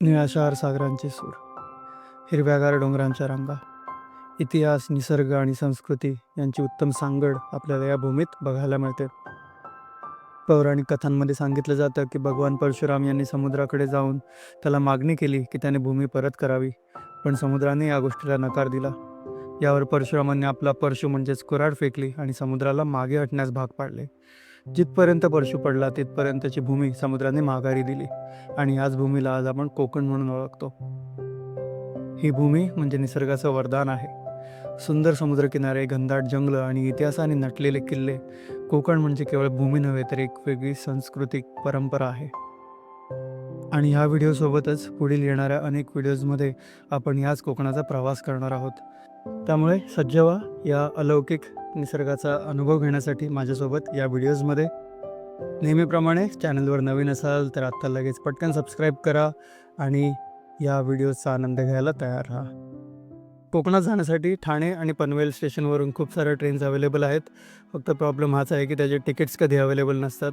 निळाशार सागरांचे सूर हिरव्यागार डोंगरांच्या रांगा इतिहास निसर्ग आणि संस्कृती यांची उत्तम सांगड आपल्याला या भूमीत बघायला मिळते. पौराणिक कथांमध्ये सांगितलं जातं की भगवान परशुराम यांनी समुद्राकडे जाऊन त्याला मागणी केली की त्याने भूमी परत करावी पण समुद्राने या गोष्टीला नकार दिला. यावर परशुरामांनी आपला परशु म्हणजेच कुऱ्हाड फेकली आणि समुद्राला मागे हटण्यास भाग पाडले. जिथपर्यंत परशु पडला तिथपर्यंतची भूमी समुद्राने माघारी दिली. आणि याच भूमीला आज आपण कोकण म्हणून ओळखतो. ही भूमी म्हणजे निसर्गाचं वरदान आहे. सुंदर समुद्रकिनारे घनदाट जंगलं आणि इतिहासाने नटलेले किल्ले. कोकण म्हणजे केवळ भूमी नव्हे तर एक वेगळी सांस्कृतिक परंपरा आहे. आणि ह्या व्हिडिओसोबतच पुढील येणाऱ्या अनेक व्हिडिओजमध्ये आपण याच कोकणाचा प्रवास करणार आहोत. त्यामुळे सज्जवा या अलौकिक निसर्गाचा अनुभव घेण्यासाठी माझ्यासोबत या व्हिडिओजमध्ये. नेहमीप्रमाणे चॅनलवर नवीन असाल तर आत्ता लगेच पटकन सबस्क्राईब करा आणि या व्हिडिओचा आनंद घ्यायला तयार राहा. कोकणात जाण्यासाठी ठाणे आणि पनवेल स्टेशनवरून खूप साऱ्या ट्रेन्स अवेलेबल आहेत. फक्त प्रॉब्लेम हाच आहे की त्याचे तिकीट्स कधी अवेलेबल नसतात.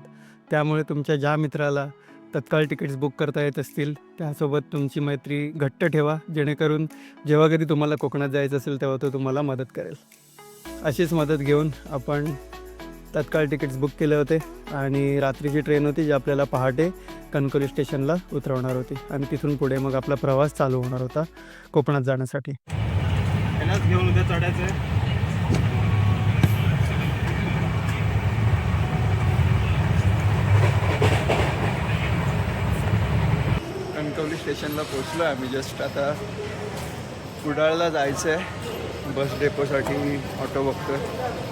त्यामुळे तुमच्या ज्या मित्राला तत्काळ तिकीट्स बुक करता येत असतील त्यासोबत तुमची मैत्री घट्ट ठेवा जेणेकरून जेव्हा कधी तुम्हाला कोकणात जायचं असेल तेव्हा तो तुम्हाला मदत करेल. अशीच मदत घेऊन आपण तत्काळ तिकीट्स बुक केले होते आणि रात्रीची ट्रेन होती जी आपल्याला पहाटे कणकवली स्टेशनला उतरवणार होती. आणि तिथून पुढे मग आपला प्रवास चालू होणार होता कोकणात जाण्यासाठी. त्यालाच घेऊन उद्या चढायचं आहे कणकवली स्टेशनला पोचलो आहे आम्ही जस्ट आता कुडाळला जायचं आहे बस डेपोसाठी ऑटो बघतोय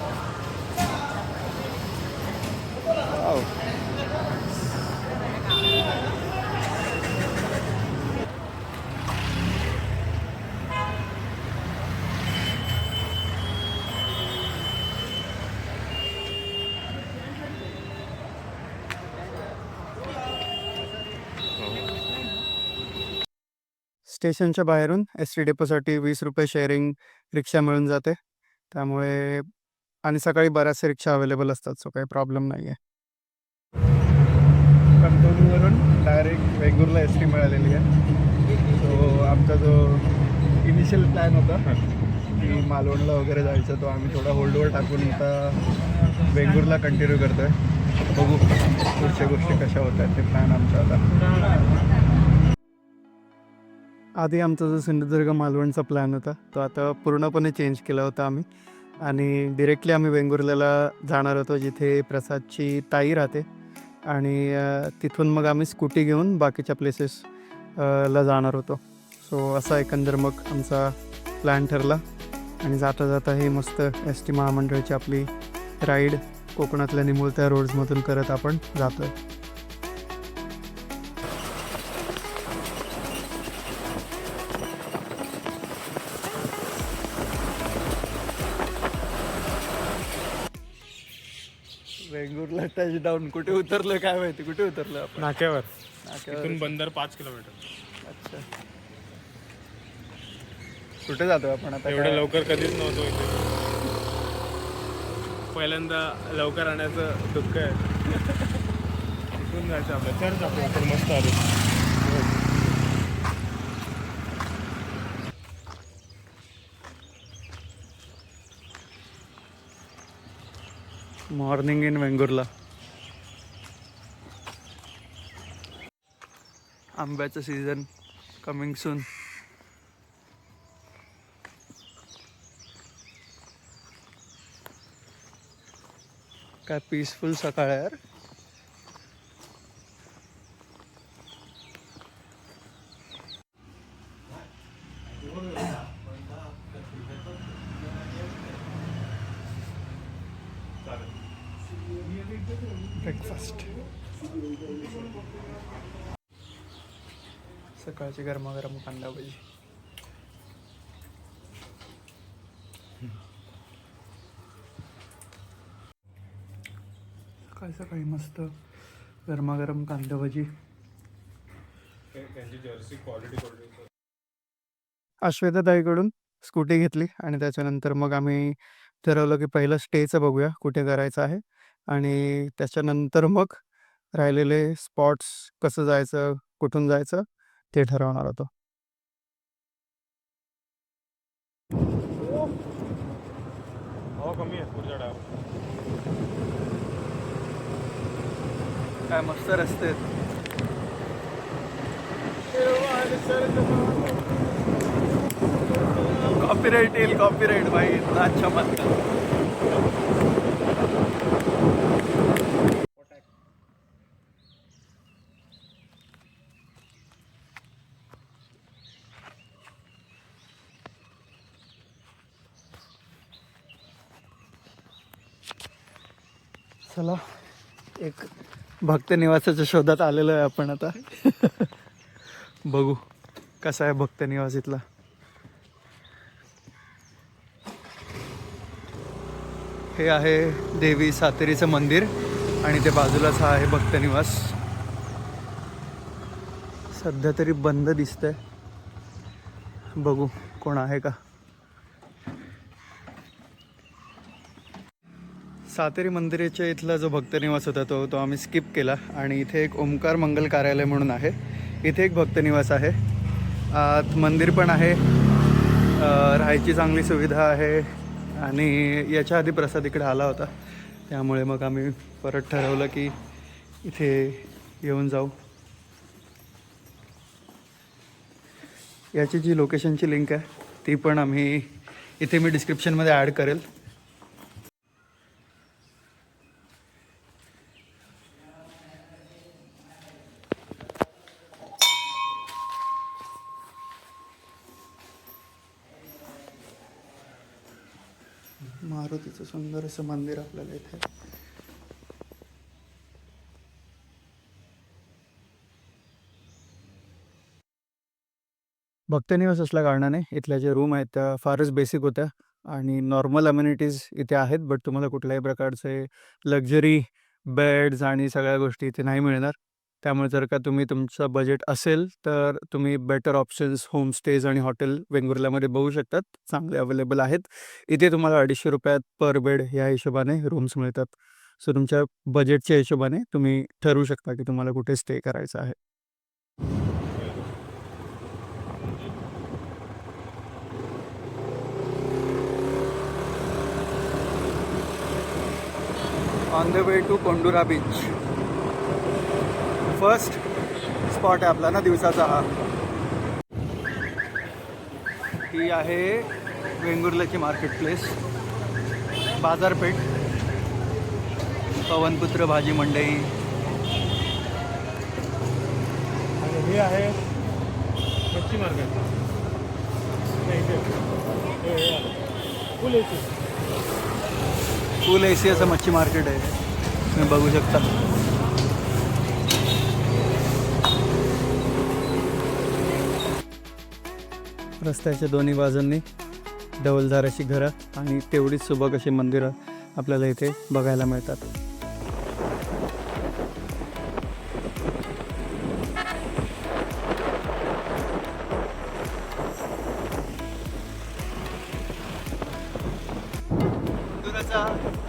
स्टेशनच्या बाहेरून एस टी डेपोसाठी वीस रुपये शेअरिंग रिक्षा मिळून जाते. त्यामुळे आणि सकाळी बऱ्याचशा रिक्षा अवेलेबल असतात सो काही प्रॉब्लेम नाही आहे कणकवलीवरून डायरेक्ट वेंगुर्ला एस टी मिळालेली आहे. सो आमचा जो इनिशियल प्लॅन होता की मालवणला वगैरे जायचं तो आम्ही थोडा होल्डवर टाकून आता वेंगुर्ला कंटिन्यू करतोय. बघू पुढच्या गोष्टी कशा होत आहेत ते प्लॅन आमचा आता. आधी आमचा जो सिंधुदुर्ग मालवणचा प्लॅन होता तो आता पूर्णपणे चेंज केला होता आम्ही. आणि डिरेक्टली आम्ही वेंगुर्ल्याला जाणार होतो जिथे प्रसादची ताई राहते. आणि तिथून मग आम्ही स्कूटी घेऊन बाकीच्या प्लेसेस ला जाणार होतो. सो असा एकंदर मग आमचा प्लॅन ठरला. आणि जाता जाता हे मस्त एस टी महामंडळची आपली राईड कोकणातल्या निमुळत्या रोड्समधून करत आपण जातो आहे वेंगुर्ला टच डाऊन कुठे उतरलं काय माहिती कुठे उतरलं आपण? नाक्यावर. नाक्यावर. इथून बंदर पाच किलोमीटर. अच्छा. कुठे जातो आपण आता? एवढं काय? लवकर कधीच नव्हतो इथे. पहिल्यांदा लवकर आणायचं दुःख आहे. इथून जायचं आपलं. चर्च आपलं इथून मस्त आलो मॉर्निंग इन वेंगुर्ला. आंब्याचं सीझन कमिंग सून काय पीसफुल सकाळ आहे यार. सकाळची गरमागरम कांदा भजी. सकाळी सकाळी मस्त गरमागरम कांदा भजी. त्यांची जर्सी क्वालिटी अश्वेताताईकडून स्कूटी घेतली आणि त्याच्यानंतर मग आम्ही ठरवलं की पहिलं स्टेचं बघूया कुठे करायचं आहे. आणि त्याच्यानंतर मग राहिलेले स्पॉट्स कसं जायचं कुठून जायचं ते ठरवणार होतो. काय मस्त रस्ते आहेत. कॉपीराईट येईल कॉपीराईट भाई. इतना अच्छा मत चला एक भक्त निवासाच्या शोधात आलेलो आहे आपण आता. बघू कसा आहे भक्त निवास इथला. हे आहे देवी सातेरीचं मंदिर आणि ते बाजूलाच हा आहे भक्त निवास. सध्या तरी बंद दिसतंय. बघू कोण आहे का? सातेरी मंदिराच्या इथला जो भक्तनिवास होता तो तो आम्ही स्किप केला. आणि इथे एक ओंकार मंगल कार्यालय म्हणून आहे. इथे एक भक्तनिवास आहे. आत मंदिर पण आहे. राहायची चांगली सुविधा आहे. आणि याच्या आधी प्रसाद इकडे आला होता. त्यामुळे मग आम्ही परत ठरवलं की इथे येऊन जाऊ. याची जी लोकेशनची लिंक आहे ती पण आम्ही इथे मी डिस्क्रिप्शनमध्ये ॲड करेल. मारुतीचं सुंदर असं मंदिर आपल्याला इथे. भक्तनिवास असल्या कारणाने इथल्या ज्या रूम आहेत त्या फारच बेसिक होत्या आणि नॉर्मल अम्युनिटीज इथे आहेत बट तुम्हाला कुठल्याही प्रकारचे लक्झरी बेड्स आणि सगळ्या गोष्टी इथे नाही मिळणार. त्यामुळे जर का तुम्ही तुमचं बजेट असेल तर तुम्ही बेटर ऑप्शन्स होमस्टेज आणि हॉटेल वेंगुर्ल्यामध्ये बघू शकतात. चांगले अवेलेबल आहेत. इथे तुम्हाला अडीचशे रुपयात पर बेड या हिशोबाने रूम्स मिळतात. सो तुमच्या बजेटच्या हिशोबाने तुम्ही ठरवू शकता की तुम्हाला कुठे स्टे करायचं आहे. On the way to Kondura beach first spot आहे आपला ना दिवसाचा हा. ही आहे वेंगुर्ल्याची मार्केट प्लेस बाजारपेठ. पवनपुत्र भाजी मंडई. आणि हे आहे मच्छी market. Full AC full A C असं मच्छी मार्केट आहे. तुम्ही बघू शकता. रस्त्याच्या दोन्ही बाजूंनी डवलदाराची घरं आणि तेवढीच सुबक अशी मंदिरं आपल्याला इथे बघायला मिळतात.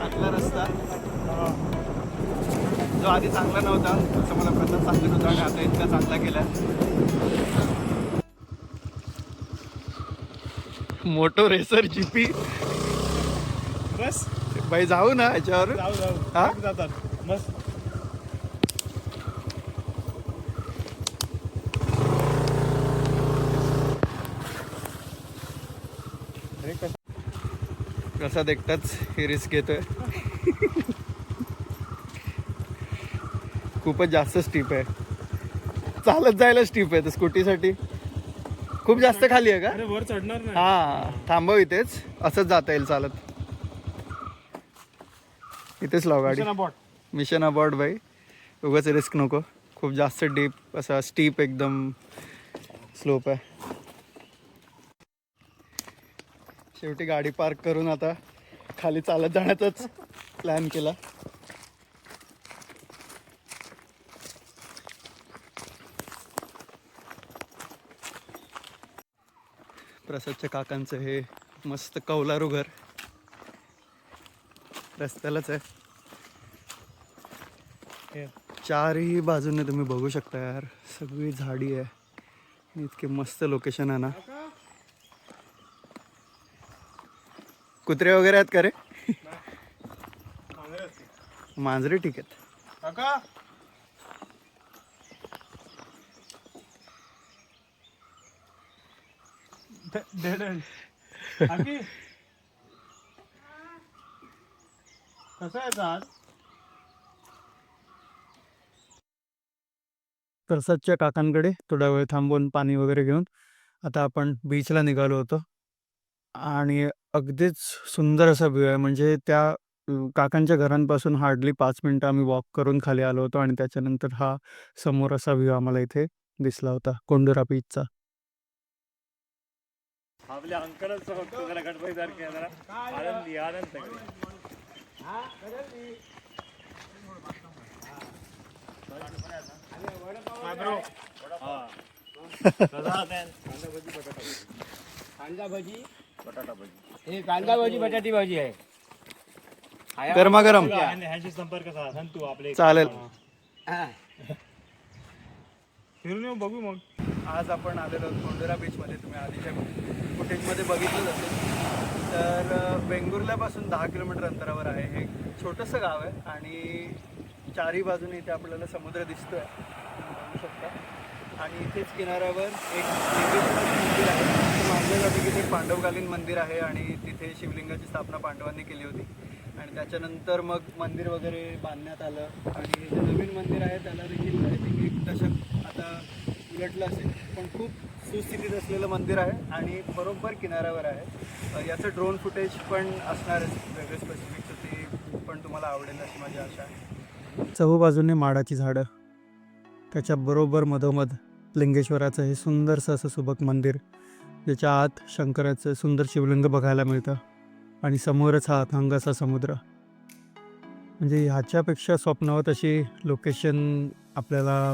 चांगला रस्ता. जो आधी चांगला नव्हता मोटो रेसर जीपी बस. बाई जाऊ ना याच्यावर. जाऊ जाऊ. हा? एक जातात. मस्त. कसं प्रसाद एकटाच ही रिस्क घेतोय खूपच जास्त स्टीप आहे. चालत जायला स्टीप आहे तर स्कूटीसाठी खूप जास्त खाली आहे का? अरे वर चढणार नाही. हा थांबव इथेच. असंच जाता येईल चालत. इथेच लाव गाडी. मिशन अबॉर्ड बाई उगाच रिस्क नको. खूप जास्त डीप असा स्टीप एकदम स्लोप आहे. शेवटी गाडी पार्क करून आता खाली चालत जाण्याचाच प्लॅन केला. प्रसादच्या काकांचं हे मस्त कौलारू घर. रस्त्यालाच आहे. हे. चारही बाजूने तुम्ही बघू शकता यार. सगळी झाडी आहे. इतके मस्त लोकेशन आहे ना. कुत्रे वगैरे आहेत का रे? मांजरे ठीक आहेत. डेड कसं आहे आज प्रसादच्या काकांकडे थोडा वेळ थांबून पाणी वगैरे घेऊन आता आपण बीचला निघालो होतो. आणि अगदीच सुंदर असा व्ह्यू आहे. म्हणजे त्या काकांच्या घरांपासून हार्डली पाच मिनटं आम्ही वॉक करून खाली आलो होतो आणि त्याच्यानंतर हा समोर असा व्ह्यू आम्हाला इथे दिसला होता. कोंडुरा बीचचा आपल्या अंकलच बघतो जरा गणपती सारखे जरा. आनंदी आनंद हा. हा. कांदा भजी. बटाटा भजी. हे कांदा भजी बटाटी भाजी आहे. गरमागरम आणि ह्याशी संपर्क साधा. तू आपले चालेल. हा. फिरून येऊ बघू मग. आज आपण आलेलो आहोत कोंडुरा बीचमध्ये तुम्ही आधीच्या फुटेजमध्ये बघितलं असेल. तर अ, वेंगुर्ल्यापासून दहा किलोमीटर अंतरावर आहे. हे छोटंसं गाव आहे आणि चारी बाजूने इथे आपल्याला समुद्र दिसतो आहे बघू शकता. आणि इथेच किनाऱ्यावर एक मंदिर आहे. मानलं जातं की ते पांडवकालीन मंदिर आहे आणि तिथे शिवलिंगाची स्थापना पांडवांनी केली होती. आणि त्याच्यानंतर मग मंदिर वगैरे बांधण्यात आलं. आणि हे जे नवीन मंदिर आहे त्याला देखील आय थिंक एक दशक आता उलटलं असेल पण खूप सुस्थितीत असलेलं मंदिर आहे आणि बरोबर किनाऱ्यावर आहे. याचं ड्रोन फुटेज पण असणार आहे स्पेसिफिक तर ते पण तुम्हाला आवडेल अशी माझी आशा आहे. चहूबाजूने माडाची झाडं त्याच्या बरोबर मधोमध लिंगेश्वराचं हे सुंदरसं असं सुबक मंदिर ज्याच्या आत शंकराचं सुंदर शिवलिंग बघायला मिळतं आणि समोरच हा अथांग असा समुद्र. म्हणजे ह्याच्यापेक्षा स्वप्नावत अशी लोकेशन आपल्याला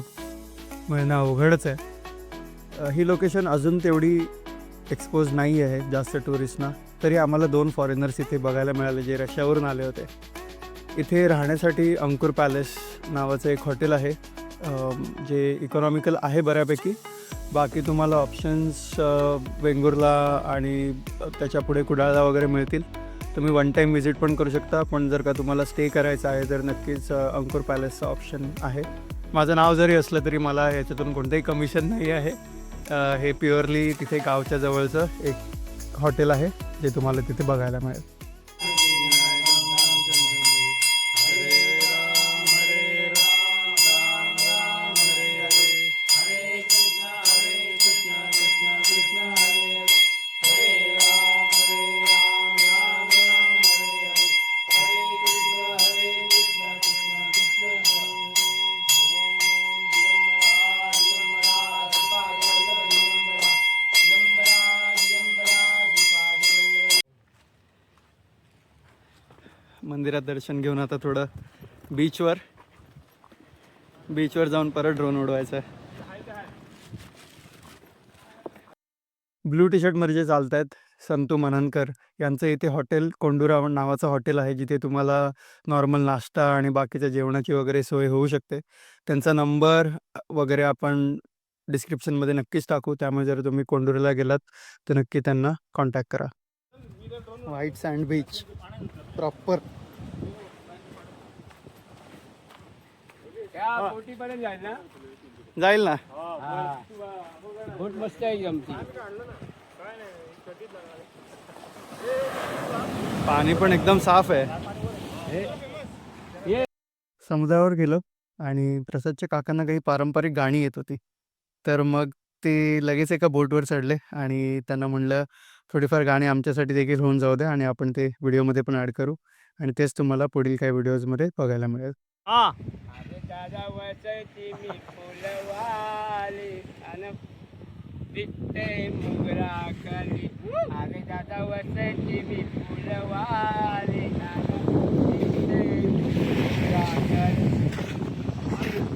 म्हणजे मिळणं अवघडच आहे. ही लोकेशन अजून तेवढी एक्सपोज नाही आहे जास्त टुरिस्टना तरी आम्हाला दोन फॉरेनर्स इथे बघायला मिळाले जे रशियावरून आले होते. इथे राहण्यासाठी अंकुर पॅलेस नावाचं एक हॉटेल आहे. जे इकॉनॉमिकल आहे बऱ्यापैकी. बाकी तुम्हाला ऑप्शन्स वेंगुर्ला आणि त्याच्या पुढे कुडाळला वगैरे मिळतील. तुम्ही वन टाईम व्हिजिट पण करू शकता. पण जर का तुम्हाला स्टे करायचा आहे तर नक्कीच अंकुर पॅलेसचं ऑप्शन आहे. माझं नाव जरी असलं तरी मला याच्यातून कोणतंही कमिशन नाही आहे. हे प्युअरली तिथे गावच्या जवळचं एक हॉटेल आहे जे तुम्हाला तिथे बघायला मिळेल. मंदिरात दर्शन घेऊन आता थोडं बीचवर बीचवर जाऊन परत ड्रोन उडवायचं आहे ब्लू टी शर्टमध्ये जे चालत आहेत संतू मननकर यांचं इथे हॉटेल कोंडुरा नावाचं हॉटेल आहे जिथे तुम्हाला नॉर्मल नाश्ता आणि बाकीच्या जेवणाची वगैरे सोय होऊ शकते. त्यांचा नंबर वगैरे आपण डिस्क्रिप्शनमध्ये नक्कीच टाकू. त्यामुळे जर तुम्ही कोंडुऱ्याला गेलात तर नक्की त्यांना कॉन्टॅक्ट करा. व्हाईट सँड बीच प्रॉपर त्या बोटीपर्यंत जाईल ना? हा. बोट मस्त आहे एकदम ती पाणी पण एकदम साफ आहे. हे समुद्रावर गेलो आणि प्रसादच्या काकांना काही पारंपरिक गाणी येत होती. तर मग ते लगेच एका बोटवर चढले आणि त्यांना म्हणलं थोडीफार गाणी आमच्यासाठी देखील होऊन जाऊ द्या आणि आपण ते व्हिडिओमध्ये पण ॲड करू आणि तेच तुम्हाला पुढील काही व्हिडिओजमध्ये बघायला मिळेल. हा मी फुलवाली. आणि दिसते मुगरा खाली अरे दादा वसती मी फुलवाली. दिसते मुगरा खाली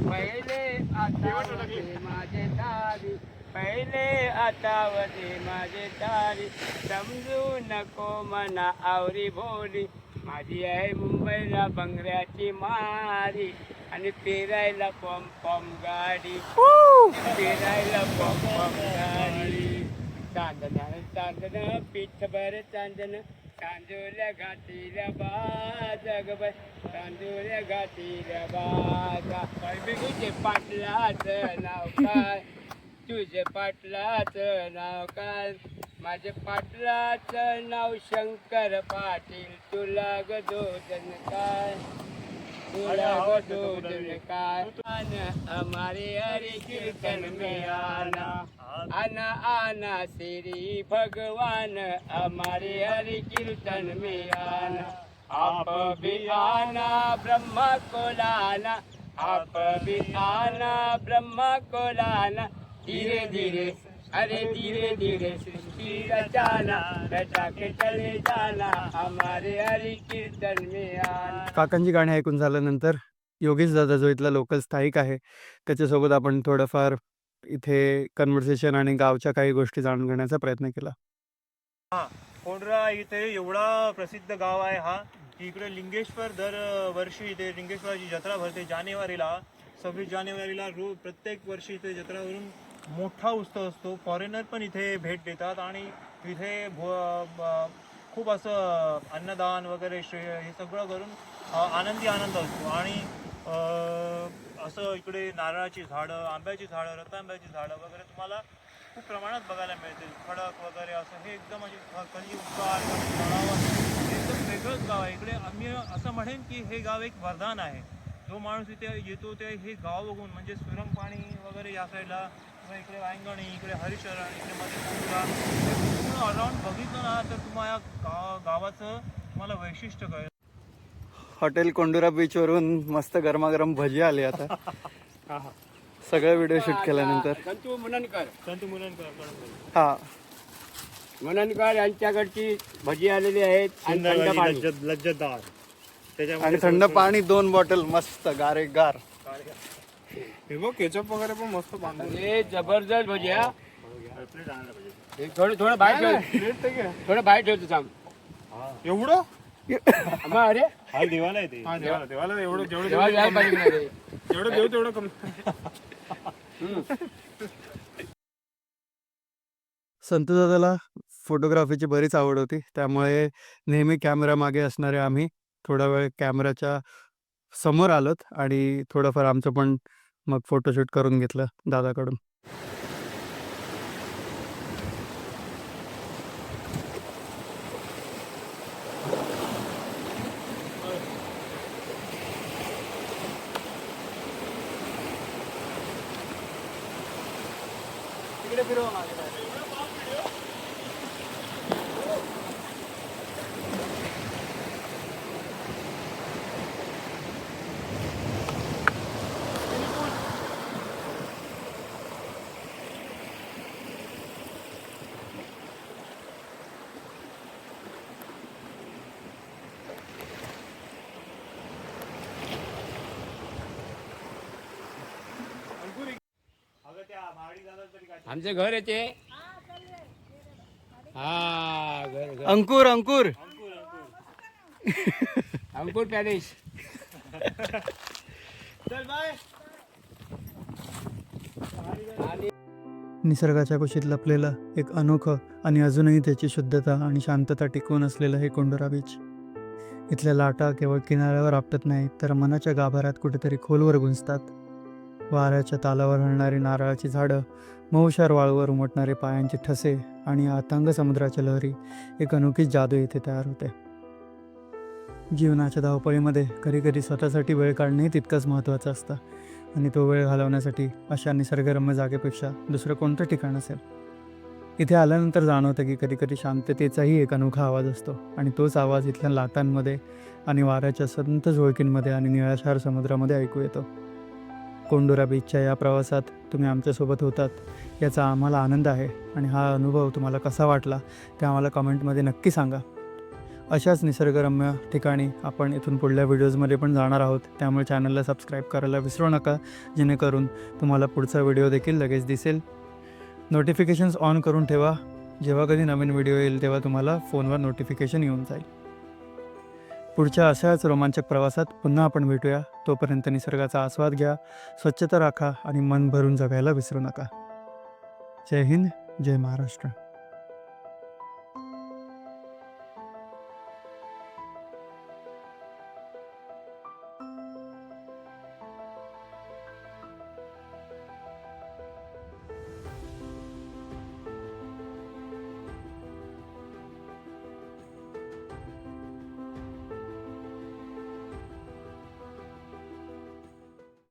पहिले आतावते माझे दारी. पहिले आतावते माझे दारी. समजू नको मना आवरी भोली माझी आहे मुंबईला बंगऱ्याची मारी. आणि फिरायला पॉम पॉम गाडी. फिरायला पॉम पॉम चांदन चांदन पीठभर चांदन. तांदूळ घाटील्या बाजगबर तांदूळ घाटील्या बाजा तुझे पाटलाचं नाव काय तुझे पाटलाचं नाव काय माझे पाटलाचं नाव शंकर पाटील. तुला ग काय काय हमारे हरे कीर्तन में आना आना आना श्री भगवान हमारे हरे कीर्तन में आना आप भी आना ब्रह्मा को लाना आप भी आना ब्रह्मा को लाना धीरे धीरे अरे धीरे धीरे सृष्टि रचाना रचा के चले जाना हमारे हरि कीर्तन में आना काकांची गाणी ऐकून झाल्यानंतर योगेश दादा जो इथला लोकल स्थायिक आहे त्याच्यासोबत आपण थोडंफार इथे कन्व्हर्सेशन आणि गावच्या काही गोष्टी जाणून घेण्याचा प्रयत्न केला. कोंढरा इथे एवढा प्रसिद्ध गाव आहे हा की इकडे लिंगेश्वर दर वर्षी इथे लिंगेश्वराची जत्रा भरते जानेवारीला. सव्वीस जानेवारीला रोज प्रत्येक वर्षी इथे जत्रा भरून मोठा उत्सव असतो. फॉरेनर पण इथे भेट देतात आणि तिथे भो- ब- खूप असं अन्नदान वगैरे श्रे हे सगळं करून आनंदी आनंद असतो. आणि असं इकडे नारळाची झाडं आंब्याची झाडं रतांब्याची झाडं वगैरे तुम्हाला खूप प्रमाणात बघायला मिळतील. खडक वगैरे असं हे एकदम म्हणजे कधी उद्गार हे एकदम वेगळंच गाव आहे. इकडे आम्ही असं म्हणेन की हे गाव एक वरदान आहे. जो माणूस इथे येतो ते हे गाव बघून म्हणजे सुरंग पाणी वगैरे या साईडला इकडे वांगणी इकडे हरिशरण इकडे मध्ये कोंढरा पूर्ण अराउंड बघितलं ना तर तुम्हाला गाव गावाचं तुम्हाला वैशिष्ट्य कळेल. हॉटेल कोंडुरा बीचवरून मस्त गरमागरम भजी आली आता. सगळं व्हिडिओ शूट केल्यानंतर. संतू मननकर. संत मुलांकडे हा. मननकर यांच्याकडची भजी आलेली आहेत आणि थंड पाणी. लज्जतदार. आणि थंड पाणी दोन बॉटल मस्त गारे गार हे बघ केचप वगैरे पण मस्त बांधून. जबरदस्त भजी हा. थोडं थोडं बाहेर ठेव. थोडं बाहेर ठेवतो एवढं? मग अरे. हा देवाला आहे ते. देवाला देवाला एवढं जेवढं जेव्हा जायला पाहिजे की नाही रे? जेवढं देऊ तेवढं कमी. संतदादाला फोटोग्राफीची बरीच आवड होती. त्यामुळे नेहमी कॅमेरा मागे असणारे आम्ही थोडा वेळ कॅमेराच्या समोर आलोत आणि थोडंफार आमचं पण मग फोटोशूट करून घेतलं दादाकडून. आमचं घर येते हा घर घर. अंकुर अंकुर. अंकुर पॅलेस. निसर्गाच्या कुशीत लपलेलं एक अनोखं आणि अजूनही त्याची शुद्धता आणि शांतता टिकवून असलेलं हे कोंडोरा बीच इथल्या लाटा केवळ किनाऱ्यावर आपटत नाहीत तर मनाच्या गाभाऱ्यात कुठेतरी खोलवर गुंजतात. वाऱ्याच्या तालावर हलणारी नारळाची झाडं मऊशार वाळूवर उमटणारे पायांचे ठसे आणि आतंग समुद्राच्या लहरी एक अनोखीच जादू इथे तयार होते. जीवनाच्या धावपळीमध्ये कधी कधी स्वतःसाठी वेळ काढणे तितकंच महत्त्वाचं असतं आणि तो वेळ घालवण्यासाठी अशा निसर्गरम्य जागेपेक्षा दुसरं कोणतं ठिकाण असेल? इथे आल्यानंतर जाणवतं की कधी कधी शांततेचाही एक अनोखा आवाज असतो आणि तोच आवाज इथल्या लाटांमध्ये आणि वाऱ्याच्या संत झोळकींमध्ये आणि निळाशार समुद्रामध्ये ऐकू येतो. कोंडोरा बीचच्या या प्रवासात तुम्ही आमच्यासोबत होतात याचा आम्हाला आनंद आहे आणि हा अनुभव तुम्हाला कसा वाटला ते आम्हाला कमेंटमध्ये नक्की सांगा. अशाच निसर्गरम्य ठिकाणी आपण इथून पुढल्या व्हिडिओजमध्ये पण जाणार आहोत त्यामुळे चॅनलला सबस्क्राईब करायला विसरू नका जेणेकरून तुम्हाला पुढचा व्हिडिओ देखील लगेच दिसेल. नोटिफिकेशन्स ऑन करून ठेवा जेव्हा कधी नवीन व्हिडिओ येईल तेव्हा तुम्हाला फोनवर नोटिफिकेशन येऊन जाईल. पुढच्या अशाच रोमांचक प्रवासात पुन्हा आपण भेटूया. तोपर्यंत निसर्गाचा आस्वाद घ्या स्वच्छता राखा आणि मन भरून जगायला विसरू नका. जय हिंद जय महाराष्ट्र.